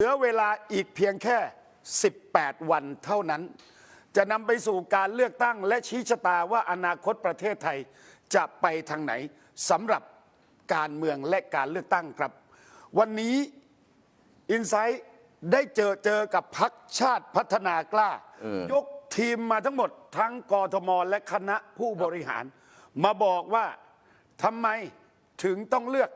เหลือเวลาอีกเพียงแค่ 18 วันเท่านั้น จะนำไปสู่การเลือกตั้งและชี้ชะตาว่าอนาคตประเทศไทยจะไปทางไหนสำหรับการเมืองและการเลือกตั้งครับ วันนี้อินไซต์ได้เจอเจอกับพักชาติพัฒนากล้าเออยกทีมมาทั้งหมดทั้งกทมและคณะผู้บริหาร มาบอกว่าทำไมถึงต้องเลือก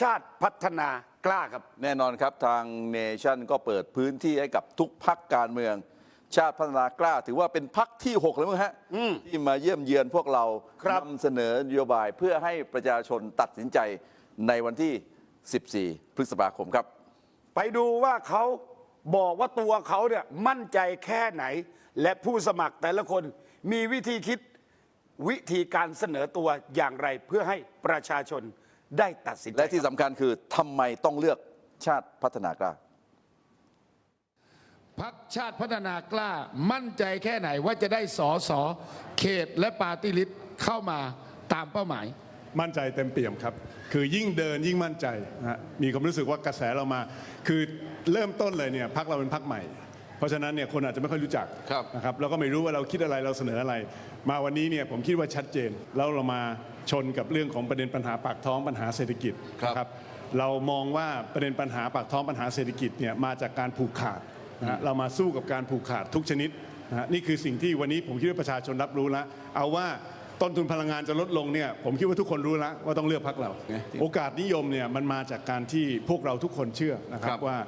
ชาติพัฒนา กล้าครับแน่นอนครับทางเนชั่นก็เปิดพื้นที่ให้กับทุกพักการเมือง ชาติพัฒนากล้าถือว่าเป็นพักที่ 6 แล้วมั้งฮะที่มาเยี่ยมเยือนพวกเราครับนำเสนอนโยบายเพื่อให้ประชาชนตัดสินใจในวันที่ 14 พฤษภาคมครับ ไปดูว่าเขาบอกว่าตัวเขาเนี่ยมั่นใจแค่ไหน และผู้สมัครแต่ละคนมีวิธีคิดวิธีการเสนอตัวอย่างไรเพื่อให้ประชาชน ได้ตัดสินใจและที่สำคัญคือทำไมต้องเลือกชาติพัฒนากล้า พักชาติพัฒนากล้ามั่นใจแค่ไหนว่าจะได้สอสอเขตและปาร์ตี้ลิสต์เข้ามาตามเป้าหมาย มั่นใจเต็มเปี่ยมครับ คือยิ่งเดินยิ่งมั่นใจนะฮะมีความรู้สึกว่ากระแสเรามา คือเริ่มต้นเลยเนี่ยพักเราเป็นพักใหม่ เพราะฉะนั้นเนี่ยคนอาจจะไม่ค่อยรู้จักครับ นะครับแล้วก็ไม่รู้ว่าเราคิดอะไรเราเสนออะไร มาวันนี้เนี่ยผมคิดว่าชัดเจนแล้วเรามา ชนกับเรื่องของประเด็นปัญหาปากท้องปัญหาเศรษฐกิจครับนะเรามองว่าประเด็นปัญหาปากท้องปัญหาเศรษฐกิจเนี่ยมาจากการผูกขาดนะฮะเรามาสู้กับการผูกขาดทุกชนิดนะฮะนี่คือสิ่งที่วันนี้ผมคิดว่าประชาชนรับรู้แล้วเอาว่าต้นทุนพลังงานจะลดลงเนี่ยผมคิดว่าทุกคนรู้แล้วว่าต้องเลือกพักเราโอกาสนิยมเนี่ยมันมาจากการที่พวกเราทุกคนเชื่อนะครัครับบว่า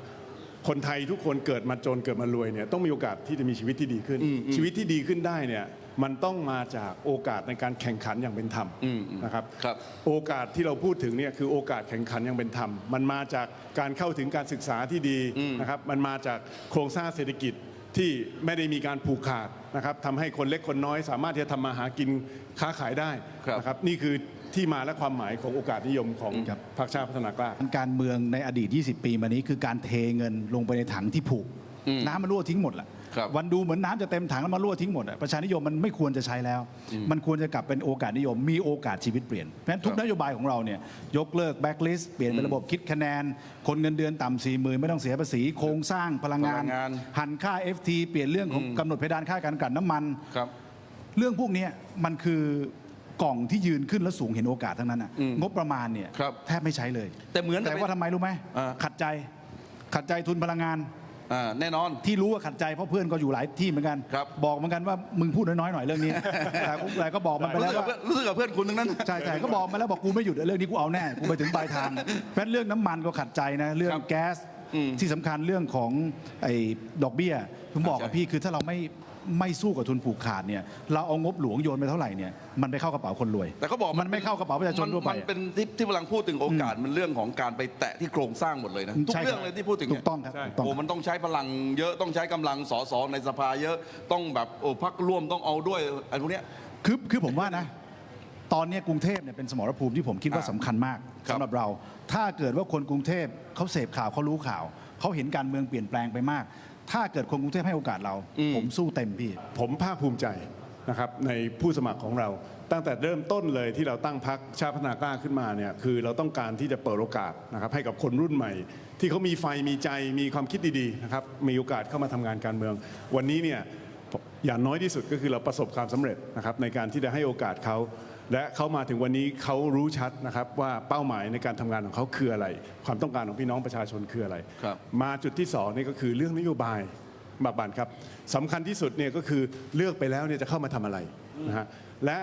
คนไทยทุกคนเกิดมาจนเกิดมารวยเนี่ยต้องมีโอกาสที่จะมีชีวิตที่ดีขึ้น ชีวิตที่ดีขึ้นได้เนี่ย มันต้องมาจากโอกาสในการแข่งขันอย่างเป็นธรรมนะครับ ครับ โอกาสที่เราพูดถึงเนี่ยคือโอกาสแข่งขันอย่างเป็นธรรม มันมาจากการเข้าถึงการศึกษาที่ดีนะครับ มันมาจากโครงสร้างเศรษฐกิจที่ไม่ได้มีการผูกขาดนะครับทำให้คนเล็กคนน้อยสามารถที่จะทำมาหากินค้าขายได้ครับนะครับ นี่คือที่มาและความหมายของโอกาสนิยมของพรรคชาติพัฒนากล้า การเมืองในอดีต 20 ปีมานี้คือการเทเงินลงไปในถังที่ผู กน้ำมันรั่วทิ้งหมดแหละครับวันดูเหมือนน้ำจะเต็มถังแล้วมันรั่วทิ้งหมดอะประชานิยมมันไม่ควรจะใช้แล้ว มันควรจะกลับเป็นโอกาสนิยม มีโอกาสชีวิตเปลี่ยนเพราะฉะนั้นทุกนโยบายของเราเนี่ยยกเลิกแบ็กลิสต์เปลี่ยนเป็นระบบคิดคะแนน คนเงินเดือนต่ำสี่หมื่นไม่ต้องเสียภาษีโครงสร้างพลังงาน พลังงาน หันค่า FT เปลี่ยนเรื่องของกำหนดเพดานค่าการกลั่นน้ำมัน ครับ เรื่องพวกเนี้ยมันคือกล่องที่ยืนขึ้นแล้วสูงเห็นโอกาสทั้งนั้นน่ะงบประมาณเนี่ยครับ แทบไม่ใช้เลย แต่เหมือนแต่ว่าทำไมรู้ไหมอ่า ขัดใจขัดใจทุนพลังงาน อ่าแน่นอน ที่รู้ว่าขัดใจเพราะเพื่อนก็อยู่หลายที่เหมือนกันครับบอกเหมือนกันว่ามึงพูดน้อยๆหน่อยเรื่องนี้ แต่กูแต่ก็บอกมันไปรู้แล้สึวกกับว่าเพื่อนรู้สึกกับเพื่อนคุณทั้งนั้น ใช่ใช่ก็บอกมาแล้วบอกกูไม่หยุดเรื่องนี้กูเอาแน่กูไปถึงปลายทางเพราะฉะนั้นเรื่องน้ำมันก็ขัดใจนะเรื่องครับแก๊สที่สำคัญเรื่องของไอ้ดอกเบี้ยผมบอกกับใช่พี่คือถ้าเราไม่ ไม่สู้กับทุนผูกขาดเนี่ยเราเอางบหลวงโยนไปเท่าไหร่เนี่ยมันไปเข้ากระเป๋าคนรวย แต่เขาบอกมันไม่เข้ากระเป๋าประชาชนทั่วไปมันเป็นที่ที่กำลังพูดถึงโอกาสมันเรื่องของการไปแตะที่โครงสร้างหมดเลยนะทุกใช่เรื่องเลยที่พูดถึงถูเนี่ยกต้องครับใช่ถูกต้องโอ้มันต้องใช้พลังเยอะต้องใช้กำลังสสในสภาเยอะต้องแบบโอ้พักร่วมต้องเอาด้วยไอ้พวกเนี้ยคือคือผมว่านะตอนเนี้ยกรุงเทพเนี่ยเป็นสมรภูมิที่ผมคิดว่าอ่าสำคัญมากครับสำหรับเรา ถ้าเกิดว่าคนกรุงเทพเขาเสพข่าวเขารู้ข่าวเขาเห็นการเมืองเปลี่ยนแปลงไปมาก ถ้าเกิดคนกรุงเทพให้โอกาสเราผมสู้เต็มพี่ ผมภาคภูมิใจนะครับในผู้สมัครของเรา ตั้งแต่เริ่มต้นเลยที่เราตั้งพักชาติพัฒนากล้าขึ้นมาเนี่ยคือเราต้องการที่จะเปิดโอกาสนะครับให้กับคนรุ่นใหม่ ที่เขามีไฟมีใจมีความคิดดีๆนะครับมีโอกาสเข้ามาทำงานการเมือง วันนี้เนี่ยอย่างน้อยที่สุดก็คือเราประสบความสำเร็จนะครับในการที่จะให้โอกาสเขา และเขามาถึงวันนี้เขารู้ชัดนะครับว่าเป้าหมายในการทำงานของเขาคืออะไร ความต้องการของพี่น้องประชาชนคืออะไร ครับ มาจุดที่สองนี่ก็คือเรื่องนโยบายบากบันครับสำคัญที่สุดเนี่ยก็คือเลือกไปแล้วเนี่ยจะเข้ามาทำอะไรนะฮะและ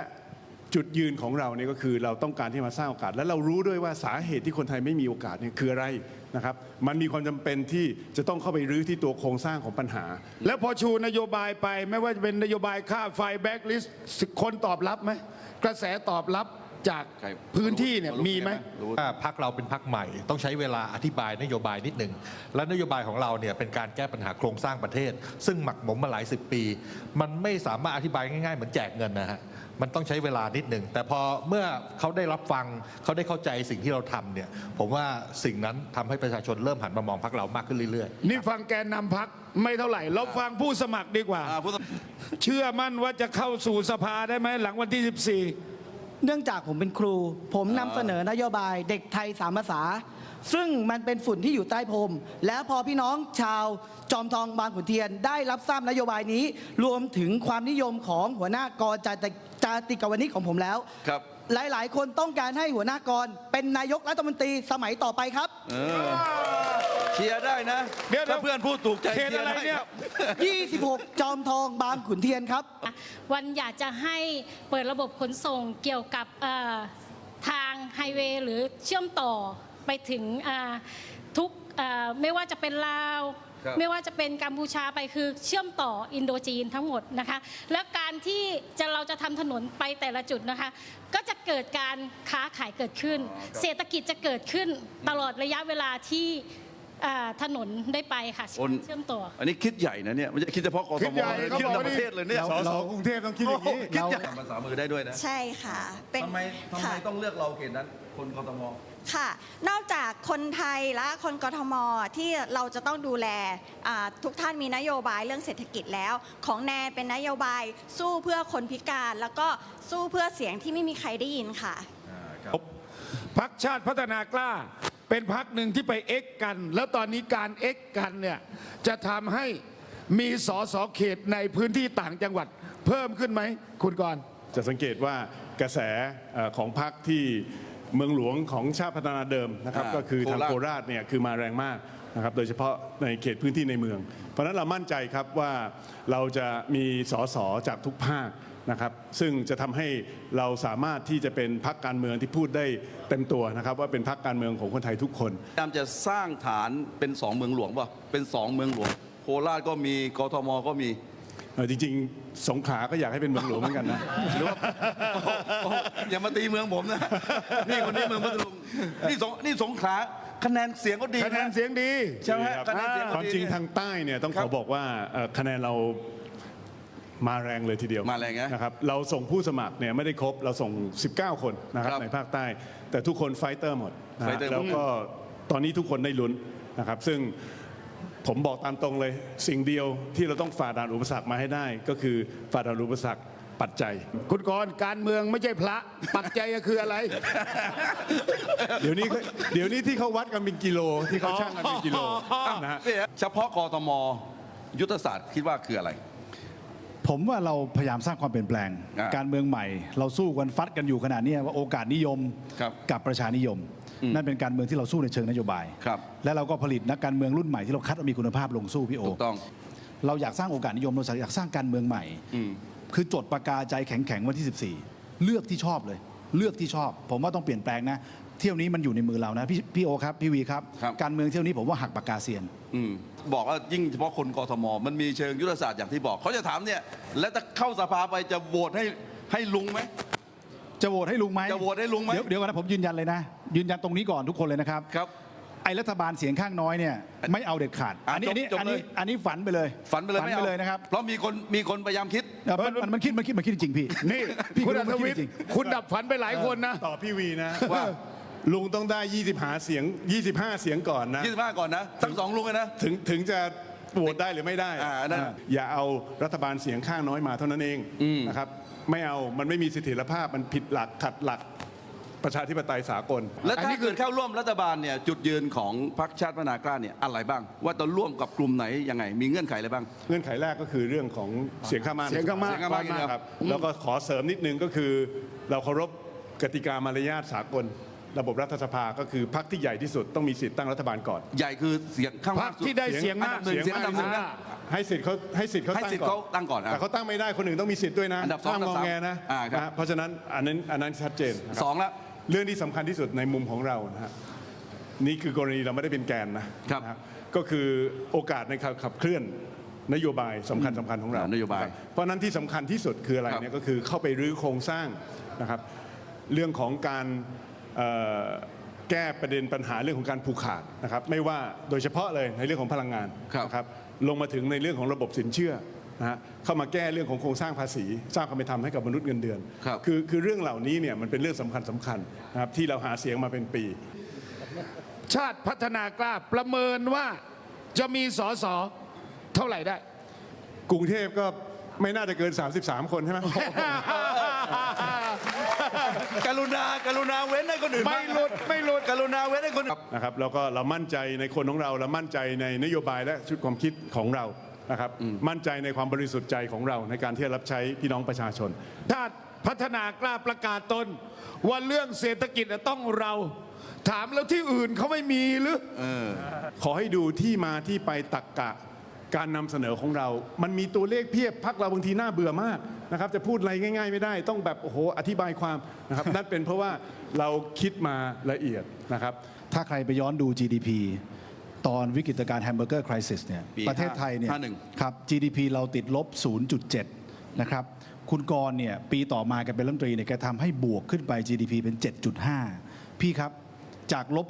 จุดยืนของเราเนี่ยก็คือเราต้องการที่มาสร้างโอกาส และเรารู้ด้วยว่าสาเหตุที่คนไทยไม่มีโอกาสเนี่ยคืออะไร นะครับมันมีความจำเป็นที่จะต้องเข้าไปรื้อที่ตัวโครงสร้างของปัญหา แล้วพอชูนโยบายไปไม่ว่าจะเป็นนโยบายค่าไฟแบ็กลิสต์คนตอบรับไหมกระแสตอบรับจากใครพื้นที่เนี่ยมีไหม รู้ว่าพักเราเป็นพักใหม่ ต้องใช้เวลาอธิบายนโยบายนิดหนึ่งและนโยบายของเราเนี่ยเป็นการแก้ปัญหาโครงสร้างประเทศ ซึ่งหมักหมมมาหลายสิบปี มันไม่สามารถอธิบายง่ายๆเหมือนแจกเงินนะฮะ มันต้องใช้เวลานิดหนึ่งแต่พอเมื่อเขาได้รับฟังเขาได้เข้าใจสิ่งที่เราทำเนี่ย ผมว่าสิ่งนั้นทำให้ประชาชนเริ่มหันมามองพักเรามากขึ้นเรื่อยๆนี่ฟังแกนนำพักไม่เท่าไหร่ เราฟังผู้สมัครดีกว่า อ่าผู้สเชื่อมั่นว่าจะเข้าสู่สภาได้ไหมหลังวันที่ 14 เนื่องจากผมเป็นครู ผมนำเสนอนโยบายเด็กไทยสามภาษา ซึ่งมันเป็นฝุ่นที่อยู่ใต้พรม แล้วพอพี่น้องชาวจอมทองบางขุนเทียนได้รับทราบนโยบายนี้ รวมถึงความนิยมของหัวหน้ากรจาติจาติกวนิกของผมแล้ว ครับ หลายๆ คนต้องการให้หัวหน้ากรเป็นนายกรัฐมนตรีสมัยต่อไปครับเออเชียร์ได้นะ เดี๋ยวๆ ถ้าเพื่อนพูดถูกใจเขตเชียอะร์ไรได้เนี่ย26 จอมทองบางขุนเทียนครับวันอยากจะให้เปิดระบบขนส่งเกี่ยวกับเอ่อทางไฮเวย์หรือเชื่อมต่อ ไปถึงอ่าทุกเอ่อไม่ว่าจะเป็นลาวครับไม่ว่าจะเป็นกัมพูชาไปคือเชื่อมต่ออินโดจีนทั้งหมดนะคะ แล้วการที่จะเราจะทำถนนไปแต่ละจุดนะคะ ก็จะเกิดการค้าขายเกิดขึ้น เศรษฐกิจจะเกิดขึ้นตลอดระยะเวลาที่อ่าถนนได้ไปค่ะโอนเชื่อมต่ออันนี้คิดใหญ่นะเนี่ยไม่ใช่คิดเฉพาะกทคิดมใหญ่เลยเขาคิดบอกทั้งว่าประเทศเลยเนี่ยสสกรุงเทพต้องคิดอย่างนี้คิดใหญ่ภาษามือได้ด้วยนะใช่ค่ะเป็นทำไมทำไมค่ะต้องเลือกเราเขตนั้นคนกทม ค่ะ นอกจากคนไทยและคนกทมที่เราจะต้องดูแลอ่าทุกท่านมีนโยบายเรื่องเศรษฐกิจแล้ว ของแนนเป็นนโยบายสู้เพื่อคนพิการ แล้วก็สู้เพื่อเสียงที่ไม่มีใครได้ยินค่ะ พักชาติพัฒนากล้า เป็นพักหนึ่งที่ไปเอ็กกัน แล้วตอนนี้การเอ็กกันเนี่ยจะทำให้มีสอสอเขตในพื้นที่ต่างจังหวัด เพิ่มขึ้นไหมคุณกรณ์ จะสังเกตว่ากระแสเอ่อของพรรคที่ เมืองหลวงของชาติพัฒนาเดิมนะครับ อ่าก็คือทางโคราช โคราชเนี่ยคือมาแรงมากนะครับโดยเฉพาะในเขตพื้นที่ในเมือง เพราะฉะนั้นเรามั่นใจครับว่าเราจะมีสสจากทุกภาคนะครับ ซึ่งจะทำให้เราสามารถที่จะเป็นพรรคการเมืองที่พูดได้เต็มตัวนะครับ ว่าเป็นพรรคการเมืองของคนไทยทุกคน พยายามจะสร้างฐานเป็นสองเมืองหลวงป่ะเป็นสองเมืองหลวง โคราชก็มีกทมก็มี เอ่อจริงๆ สงขลาก็อยากให้เป็นเมืองหลวงเหมือนกันนะ หรือว่าโอ้โหอย่ามาตีเมืองผมนะ นี่คนนี้เมืองพัทลุงนี่สงนี่สงขลาคะแนนเสียงก็ดีคะแนนเสียงดี ใช่ไหมฮะคะแนนเสียงคก็วามดีจริงทางใต้เนี่ยต้องครัขอบบอกว่าเอ่อคะแนนเรามาแรงเลยทีเดียวมาแรงนะนะครับเราส่งผู้สมัครเนี่ยไม่ได้ครบเราส่ง 19 คนนะครับครับในภาคใต้ แต่ทุกคนไฟเตอร์หมดนะฮะไฟเตอร์หมดแล้วก็ตอนนี้ทุกคนได้ลุ้นนะครับซึ่ง ผมบอกตามตรงเลย สิ่งเดียวที่เราต้องฝ่าด่านอุปสรรคมาให้ได้ ก็คือฝ่าด่านอุปสรรคปัจจัย คุณกรณ์การเมืองไม่ใช่พระ ปัจจัยก็คืออะไร เดี๋ยวนี้เขาเดี๋ยวนี้ที่เขาวัดกันเป็นกิโลที่เขาช่างกันเป็นกิโลนะฮะเนี่ยเฉพาะกทม ยุทธศาสตร์คิดว่าคืออะไร ผมว่าเราพยายามสร้างความเปลี่ยนแปลง อ่าการเมืองใหม่ เราสู้กันฟัดกันอยู่ขนาดนี้ว่าโอกาสนิยม ครับ กับประชานิยม นั่นเป็นการเมืองที่เราสู้ในเชิงนโยบายครับ และเราก็ผลิตนักการเมืองรุ่นใหม่ที่เราคัดมามีคุณภาพลงสู้พี่โอถูกต้อง เราอยากสร้างโอกาสนิยมเราอยากสร้างการเมืองใหม่อืมคือจดปากกาใจแข็งๆวันที่ 14 เลือกที่ชอบเลย เลือกที่ชอบ ผมว่าต้องเปลี่ยนแปลงนะ เที่ยวนี้มันอยู่ในมือเรานะพี่พี่โอครับพี่วีครับ ครับ การเมืองเที่ยวนี้ผมว่าหักปากกาเซียน อืมบอกว่ายิ่งเฉพาะคนกทม มันมีเชิงยุทธศาสตร์อย่างที่บอก เขาจะถามเนี่ย แล้วจะเข้าสภาไปจะโหวตให้ให้ลุงไหม จะโหวตให้ลุงไหมจะโหวตให้ลุงไหม เดี๋ยวเดี๋ยวก่อนนะผมยืนยันเลยนะ ยืนยันตรงนี้ก่อนทุกคนเลยนะครับ ครับ ไอ้รัฐบาลเสียงข้างน้อยเนี่ยไม่เอาเด็ดขาด อะอันนี้อันนี้จบอันเลนี้ยอันนี้ฝันไปเลยฝันไปเลยฝันไม่ไปเอาเลยนะครับเพราะมีคนมีคนพยายามคิด เออมันมันมันคิดมันคิดมันคิดจริงๆพี่ นี่พี่คุณก็อัรู้ธมันคิดวิทย์จริงคุณดับฝันไปหลายคนนะ ต่อพี่วีนะว่า ลุงต้องได้ 25 เสียง 25 เสียงก่อนนะ 25 ก่อนนะทั้งสองลุงเลยนะ ถึงถึงจะ โหวตได้หรือไม่ได้อ่านั่นอ่าอย่าเอารัฐบาลเสียงข้างน้อยมาเท่านั้นเองนะครับไม่เอามันไม่มีเสถียรภาพมันผิดหลักขัดหลักประชาธิปไตยสากล แล้วอันถ้านี้คือเกิดเข้าร่วมรัฐบาลเนี่ยจุดยืนของพรรคชาติพัฒนากล้าเนี่ยอะไรบ้าง ว่าจะร่วมกับกลุ่มไหนยังไง มีเงื่อนไขอะไรบ้าง เงื่อนไขแรกก็คือเรื่องของเสียงข้างมากเสียงข้างมากเสียงข้างมากครับแล้วก็ขอเสริมนิดนึงก็คือ เราเคารพกติกามารยาทสากล ระบบรัฐสภาก็คือพรรคที่ใหญ่ที่สุดต้องมีสิทธิ์ตั้งรัฐบาลก่อน ใหญ่คือเสียงข้างพรมารกคสุด ที่ได้เสียงมากหนึ่งเสียงอันดับหนึ่งนะ ให้สิทธิ์เขาให้สิทธิ์เขาให้ตั้งสิทธิ์ก่อนเขาตั้งก่อนอะแต่เขาตั้งไม่ได้คนอื่นต้องมีสิทธิ์ด้วยนะอันดับสองห้ามอันดังบอสามแงนะอ่าครับนะเพราะฉะนั้นอันนั้นอันนั้นชัดเจนนะครับ สองละ เรื่องที่สำคัญที่สุดในมุมของเรานะฮะนี่คือกรณีเราไม่ได้เป็นแกนนะครับนะฮะก็คือโอกาสในการขับเคลื่อนนโยบายสำคัญสำคัญของเราอ่านโยบายะครับเพราะฉะนั้นที่สำคัญที่สุดคืออะไรครับเนี่ยก็คือเข้าไปรื้อโครงสร้างนะครับ เรื่องของการเอ่อ แก้ประเด็นปัญหาเรื่องของการผูกขาดนะครับไม่ว่าโดยเฉพาะเลยในเรื่องของพลังงานครับนะครับลงมาถึงในเรื่องของระบบสินเชื่อนะฮะเข้ามาแก้เรื่องของโครงสร้างภาษีสร้างความเป็นธรรมให้กับมนุษย์เงินเดือนครับคือคือเรื่องเหล่านี้เนี่ยมันเป็นเรื่องสำคัญสำคัญนะครับที่เราหาเสียงมาเป็นปี ชาติพัฒนากล้าประเมินว่าจะมีสอสอเท่าไหร่ได้ กรุงเทพก็ไม่น่าจะเกิน 33 คนใช่ไหม กรุณากรุณาเว้นให้คนอื่นไม่หลุดไม่หลุด กรุณาเว้นให้คนอื่น นะครับแล้วก็เรามั่นใจในคนของเราเรามั่นใจในนโยบายและชุดความคิดของเรานะครับมั่นใจในความบริสุทธิ์ใจของเราในการที่จะรับใช้พี่น้องประชาชน ชาติพัฒนากล้าประกาศตน ว่าเรื่องเศรษฐกิจน่ะต้องเรา ถามแล้วที่อื่นเขาไม่มีหรือ ขอให้ดูที่มาที่ไปตักกะ การนำเสนอของเรา มันมีตัวเลขเพียบพักเราบางทีน่าเบื่อมากนะครับจะพูดอะไรง่าย ๆ ไม่ได้ต้องแบบโอ้โหอธิบายความนะครับนั่นเป็นเพราะว่าเราคิดมาละเอียดนะครับ ถ้าใครไปย้อนดู GDP ตอนวิกฤตการณ์แฮมเบอร์เกอร์คริสิสเนี่ยปีประเทศไทยเนี่ย51ครับ GDP เราติดลบ 0.7 นะครับ คุณกรณ์เนี่ยปีต่อมาแกเป็นรัฐมนตรีเนี่ยแกทำให้บวกขึ้นไป GDP เป็น 7.5 พี่ครับ จากลบ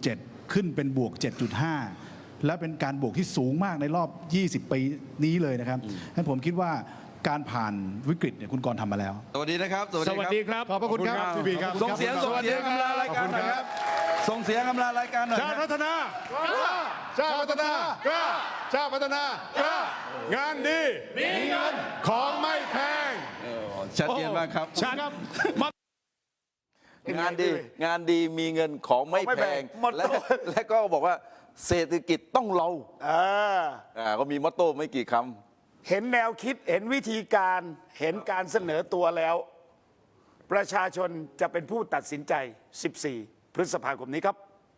0.7 ขึ้นเป็นบวก 7.5 และเป็นการบวกที่สูงมากในรอบ 20 ปีนี้เลยนะครับฉะนั้นผมคิดว่าการผ่านวิกฤตเนี่ยคุณกรณ์ทำมาแล้ว สวัสดีนะครับ สวัสดีครับ ขอบพระคุณครับพี่บีครับส่งเสียงส่งเสียงกำลารายการหน่อยครับ ส่งเสียงกำลารายการหน่อยชาติคพัรับฒนากล้าชาติพัฒนากล้าชาติพัฒนากล้างานดี มีเงิน ของไม่แพง ชัดเจนมากครับชัดครับงานดี งานดีมีเงินของไม่ของไม่แพแพงงมอตโต้และและก็บอกว่า เศรษฐกิจต้องเราอ่าอ่าก็มีมอตโต้ไม่กี่คเห็นแนวคิดเห็นวิธีการเห็นการเสนอตัวแล้ว ประชาชนจะเป็นผู้ตัดสินใจ 14 พฤษภาคมนี้ครับ